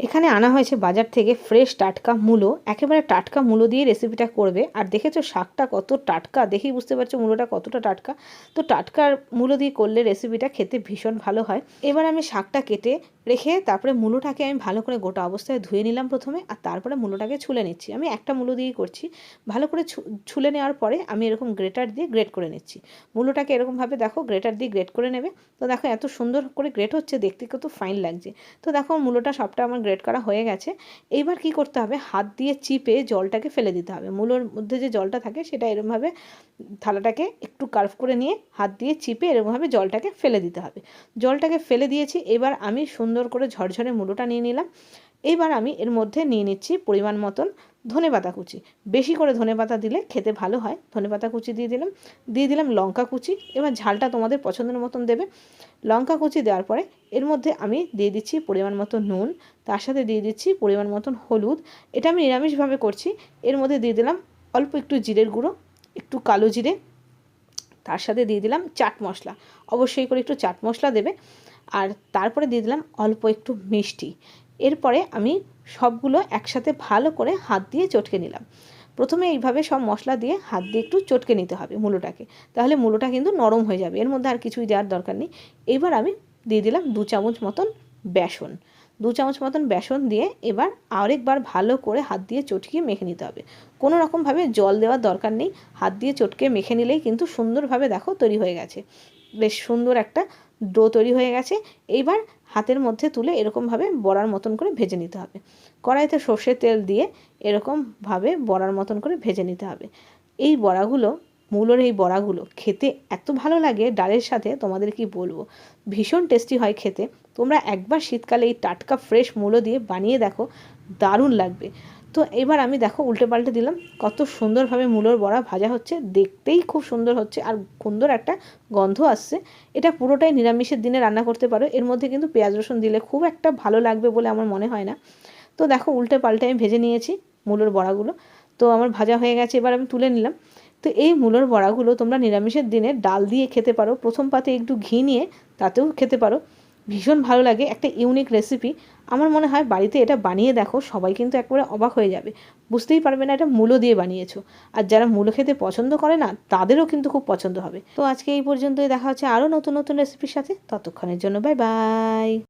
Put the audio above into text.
এখানে আনা হয়েছে বাজার থেকে ফ্রেশ টাটকা মূলো। একেবারে টাটকা মূলো দিয়ে রেসিপিটা করবে। আর দেখেছ শাকটা কত টাটকা? দেখেই বুঝতে পারছ মূলোটা কতটা টাটকা। তো টাটকা মূলো দিয়ে করলে রেসিপিটা খেতে ভীষণ ভালো হয়। এবার আমি শাকটা কেটে রেখে তারপরে মূলোটাকে আমি ভালো করে গোটা অবস্থায় ধুয়ে নিলাম প্রথমে। আর তারপরে মূলোটাকে ছুলে নিচ্ছি। আমি একটা মূলো দিয়েই করছি। ভালো করে ছুলে নেওয়ার পরে আমি এরকম গ্রেটার দিয়ে গ্রেট করে নিচ্ছি। মূলোটাকে এরকমভাবে দেখো গ্রেটার দিয়ে গ্রেট করে নেবে। তো দেখো এত সুন্দর করে গ্রেট হচ্ছে। দেখতে কত ফাইন লাগছে। তো দেখো মূলোটা সবটা আমার গ্রেট করা হয়ে গেছে। এইবার কি করতে হবে? হাত দিয়ে চিপে জলটাকে ফেলে দিতে হবে। মূলোর মধ্যে যে জলটা থাকে সেটা এরমভাবে থালাটাকে একটু কার্ভ করে নিয়ে হাত দিয়ে চিপে এরমভাবে জলটাকে ফেলে দিতে হবে। জলটাকে ফেলে দিয়েছি। এবার আমি সুন্দর করে ঝরঝরে মূলোটা নিয়ে নিলাম। এবার আমি এর মধ্যে নিয়ে নিচ্ছি পরিমাণ মতন ধনে পাতা কুচি। বেশি করে ধনে পাতা দিলে খেতে ভালো হয়। ধনে পাতা কুচি দিয়ে দিলাম। দিয়ে দিলাম লঙ্কা কুচি। এবার ঝালটা তোমাদের পছন্দের মতন দেবে। লঙ্কা কুচি দেওয়ার পরে এর মধ্যে আমি দিয়ে দিচ্ছি পরিমাণ মতো নুন। তার সাথে দিয়ে দিচ্ছি পরিমাণ মতন হলুদ। এটা আমি নিরামিষভাবে করছি। এর মধ্যে দিয়ে দিলাম অল্প একটু জিরের গুঁড়ো, একটু কালো জিরে। তার সাথে দিয়ে দিলাম চাট মশলা। অবশ্যই করে একটু চাট মশলা দেবে। আর তারপরে দিয়ে দিলাম অল্প একটু মিষ্টি। এরপরে আমি সবগুলো একসাথে ভালো করে হাত দিয়ে চটকে নিলাম। প্রথমে এইভাবে সব মশলা দিয়ে হাত দিয়ে একটু চটকে নিতে হবে মূলোটাকে। তাহলে মূলোটা কিন্তু নরম হয়ে যাবে, এর মধ্যে আর কিছুই দেওয়ার দরকার নেই। এবার আমি দিয়ে দিলাম দু চামচ মতন বেসন। দু চামচ মতন বেসন দিয়ে এবার আরেকবার ভালো করে হাত দিয়ে চটকিয়ে মেখে নিতে হবে। কোনো রকমভাবে জল দেওয়ার দরকার নেই, হাত দিয়ে চটকে মেখে নিলেই কিন্তু সুন্দরভাবে দেখো তৈরি হয়ে গেছে। বেশ সুন্দর একটা ডো তৈরি হয়ে গেছে। এইবার হাতের মধ্যে তুলে এরকমভাবে বড়ার মতন করে ভেজে নিতে হবে। কড়াইতে সর্ষের তেল দিয়ে এরকমভাবে বড়ার মতন করে ভেজে নিতে হবে। এই বড়াগুলো, মূলোর এই বড়াগুলো খেতে এত ভালো লাগে, ডালের সাথে তোমাদের কি বলব? ভীষণ টেস্টি হয় খেতে। তোমরা একবার শীতকালে এই টাটকা ফ্রেশ মূলো দিয়ে বানিয়ে দেখো, দারুণ লাগবে। তো এবার আমি দেখো উল্টে পাল্টে দিলাম। কত সুন্দরভাবে মূলোর বড়া ভাজা হচ্ছে। দেখতেই খুব সুন্দর হচ্ছে আর সুন্দর একটা গন্ধ আসছে। এটা পুরোটাই নিরামিষের দিনে রান্না করতে পারো। এর মধ্যে কিন্তু পেঁয়াজ রসুন দিলে খুব একটা ভালো লাগবে বলে আমার মনে হয় না। তো দেখো উল্টে পাল্টে আমি ভেজে নিয়েছি মূলোর বড়াগুলো। তো আমার ভাজা হয়ে গেছে, এবার আমি তুলে নিলাম। তো এই মূলোর বড়াগুলো তোমরা নিরামিষের দিনে ডাল দিয়ে খেতে পারো। প্রথম পাতে একটু ঘি নিয়ে তাতেও খেতে পারো। ভীষণ ভালো লাগে, একটা ইউনিক রেসিপি আমার মনে হয় বাড়িতে এটা বানিয়ে দেখো, সবাই কিন্তু একবারে অবাক হয়ে যাবে। বুঝতেই পারবে না এটা মূলো দিয়ে বানিয়েছো। আর যারা মূলো খেতে পছন্দ করে না, তাদেরও কিন্তু খুব পছন্দ হবে। তো আজকে এই পর্যন্তই, দেখা হচ্ছে আরও নতুন নতুন রেসিপির সাথে। ততক্ষণের জন্য বাই বাই